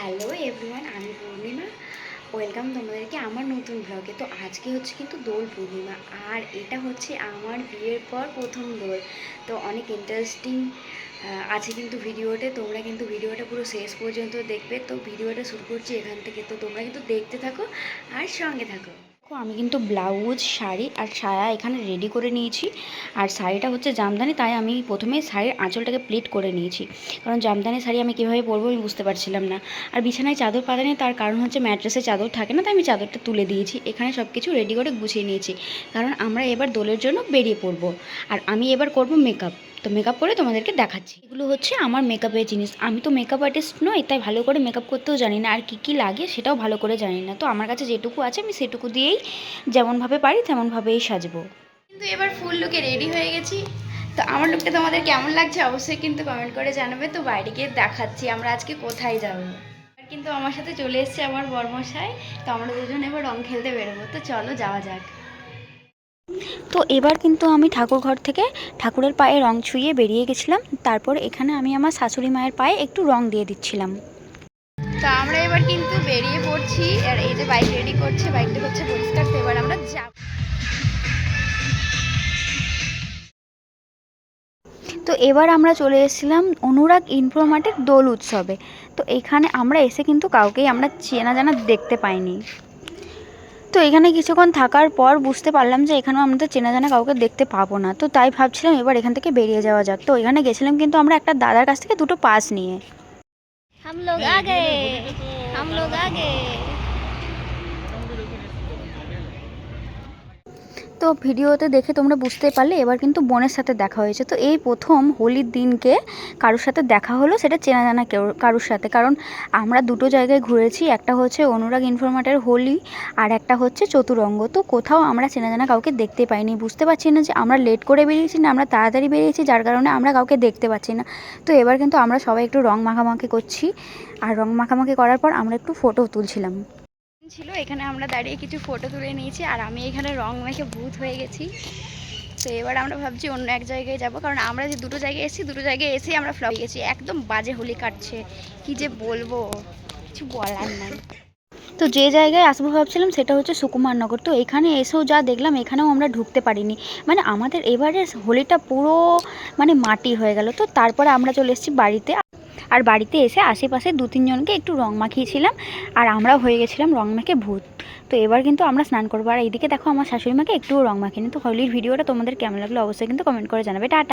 Hello everyone আমি পূর্ণিমা welcome তোমাদেরকে আমার নতুন ব্লগে তো আজকে হচ্ছে কিন্তু দোল পূর্ণিমা, আর এটা হচ্ছে আমার বিয়ের পর প্রথম দোল। তো অনেক ইন্টারেস্টিং আছে কিন্তু ভিডিওতে তোমরা কিন্তু ভিডিওটা পুরো শেষ পর্যন্ত দেখবে। তো ভিডিওটা শুরু করছি এখান থেকে। তো তোমরা কিন্তু দেখতে থাকো আর সঙ্গে থাকো। দেখো, আমি কিন্তু ব্লাউজ শাড়ি আর সায়া এখানে রেডি করে নিয়েছি। আর শাড়িটা হচ্ছে জামদানি তাই আমি প্রথমে শাড়ির আঁচলটাকে প্লিট করে নিয়েছি। কারণ জামদানি শাড়ি আমি কীভাবে পরবো আমি বুঝতে পারছিলাম না। আর বিছানায় চাদর পাতা নেই তার কারণ হচ্ছে ম্যাট্রেসে চাদর থাকে না তাই আমি চাদরটা তুলে দিয়েছি। এখানে সব কিছু রেডি করে গুছিয়ে নিয়েছি। কারণ আমরা এবার দোলের জন্য বেরিয়ে পড়ব। আর আমি এবার করব মেকআপ তো মেকআপ করে তোমাদেরকে দেখাচ্ছি। এগুলো হচ্ছে আমার মেকআপের জিনিস। আমি তো মেকআপ আর্টিস্ট নই, তাই ভালো করে মেকআপ করতেও জানি না আর কী কী লাগে সেটাও ভালো করে জানি না। তো আমার কাছে যেটুকু আছে আমি সেটুকু দিয়েই যেমনভাবে পারি তেমনভাবেই সাজবো। কিন্তু এবার ফুল লুকে রেডি হয়ে গেছি। তো আমার লুকটা তোমাদের কেমন লাগছে অবশ্যই কিন্তু কমেন্ট করে জানাবে। তো বাইরে গিয়ে দেখাচ্ছি আমরা আজকে কোথায় যাব। কিন্তু আমার সাথে চলে এসছে আমার বর্মশাই। তো আমরা দুজন এবার রং খেলতে বেরোবো। তো চলো যাওয়া যাক। তো এবার কিন্তু আমি ঠাকুর ঘর থেকে ঠাকুরের পায়ে রং ছুঁয়ে বেরিয়ে গেছিলাম। তারপর এখানে আমি আমার শাশুড়ি মায়ের পায়ে একটু রং দিয়ে দিচ্ছিলাম। তো আমরা এবার কিন্তু বেরিয়ে পড়ছি আর এই যে বাইক রেডি করছে বাইকটা হচ্ছে পরিষ্কার তো এবার আমরা যাব। তো এবার আমরা চলে এসেছিলাম অনুরাগ ইনফ্রোমার্টের দোল উৎসবে। তো এখানে আমরা এসে কিন্তু কাউকেই আমরা চেনা জানা দেখতে পাইনি। তো এখানে কিছুক্ষণ থাকার পর বুঝতে পারলাম যে এখানেও আমাদের চেনা জানা কাউকে দেখতে পাবো না তো তাই ভাবছিলাম এবার এখান থেকে বেরিয়ে যাওয়া যাক তো এখানে গেছিলাম কিন্তু আমরা একটা দাদার কাছ থেকে দুটো পাস নিয়ে हम लोग आ गए हम लोग आ गए তো ভিডিওতে দেখে তোমরা বুঝতে পারলে এবার কিন্তু বোনের সাথে দেখা হয়েছে। তো এই প্রথম হোলির দিনকে কারোর সাথে দেখা হলো সেটা চেনা জানা কেউ, কারোর সাথে। কারণ আমরা দুটো জায়গায় ঘুরেছি, একটা হচ্ছে অনুরাগ ইনফরমেটার হোলি আর একটা হচ্ছে চতুরঙ্গ। তো কোথাও আমরা চেনা জানা কাউকে দেখতে পাইনি, বুঝতে পারছি না যে আমরা লেট করে বেরিয়েছি না আমরা তাড়াতাড়ি বেরিয়েছি, যার কারণে আমরা কাউকে দেখতে পাচ্ছি না। তো এবার কিন্তু আমরা সবাই একটু রং মাখামাখি করছি। আর রং মাখামাখি করার পর আমরা একটু ফটো তুলছিলাম। ছিল, এখানে আমরা দাঁড়িয়ে কিছু ফটো তুলে নিয়েছি, আর আমি এখানে রং মেখে ভূত হয়ে গেছি। তো এবার আমরা ভাবছি অন্য এক জায়গায় যাব, কারণ আমরা যে দুটো জায়গায় এসেছি, দুটো জায়গায় এসেই আমরা ফ্লপ গেছি। একদম বাজে হোলি কাটছে, কি যে বলব, কিছু বলার নাই। তো যে জায়গায় আসব ভাবছিলাম, সেটা হচ্ছে সুকুমারনগর তো এখানে এসেও যা দেখলাম, এখানেও আমরা ঢুকতে পারিনি। মানে আমাদের এবারে হোলিটা পুরো মানে মাটি হয়ে গেল। তো তারপরে আমরা চলে এসেছি বাড়িতে। আর বাড়িতে এসে আশেপাশে দু তিনজনকে একটু রং মাখিয়েছিলাম আর আমরাও হয়ে গেছিলাম রং মেখে ভূত। তো এবার কিন্তু আমরা স্নান করব। আর এইদিকে দেখো আমার শাশুড়ি মাকে একটুও রং মাখিনি। তো হলির ভিডিওটা তোমাদের কেমন লাগল অবশ্যই কিন্তু কমেন্ট করে জানাবে। টাটা।